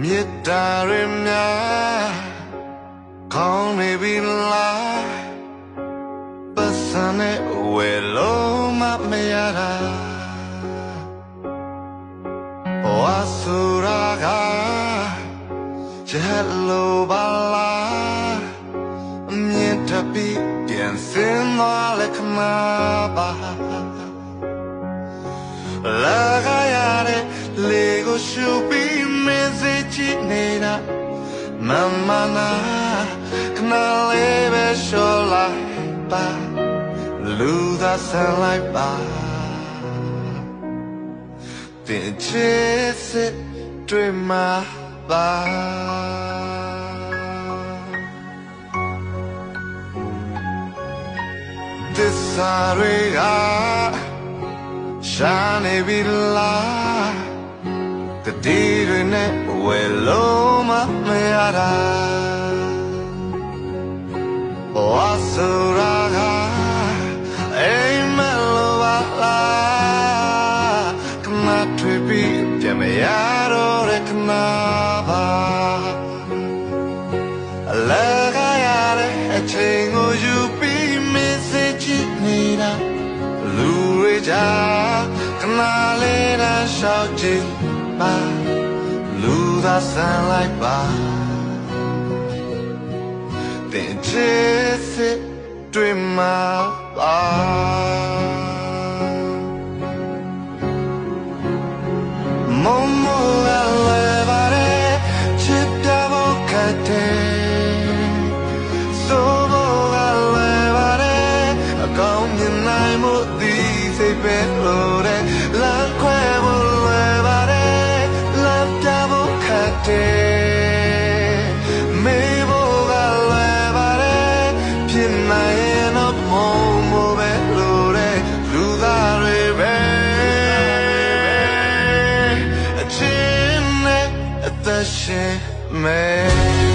မေတ္တာရမြာကောင်းနေပြီလားပတ်စံနဲ့ဝယ်လို့မမရတာဝါဆူရာကချက်လိုပါလားအမြင့်တပီပြန်စင်သွားလက်ခမပါလာခရတဲ့လေ ကိုရှုပြီးမင်းစိတ်ချနေတာမမနာခဏလေးပဲရှော်လိုက်ပါလူသာဆန်လိုက်ပါတင်ချစ်စစ်တွေ့မှာပါသစ္စာတွေကရှာနေပြီလား တတိတွေနဲ့ဝယ်လို့မမရတာဘဝဆိုရာကအိမ်မလိုပါလားခဏထွေပြီးပြန်မရတော့တဲ့ခဏပါအလကားရတဲ့အချိန်ကိုယူပြီးမင်းစိတ်ချနေတာလူတွေကြားခဏလေးတန်းရှောက်ကြည့်ပါလူသာဆန်လိုက်ပါတင် ချစ်စစ်တွေ့မှာပါမမလာလေပါတဲ့ချစ်ပြဖို့ခတ်တယ်ဆိုဖို့ကလွယ်ပါတယ်အကောင်းမြ အချ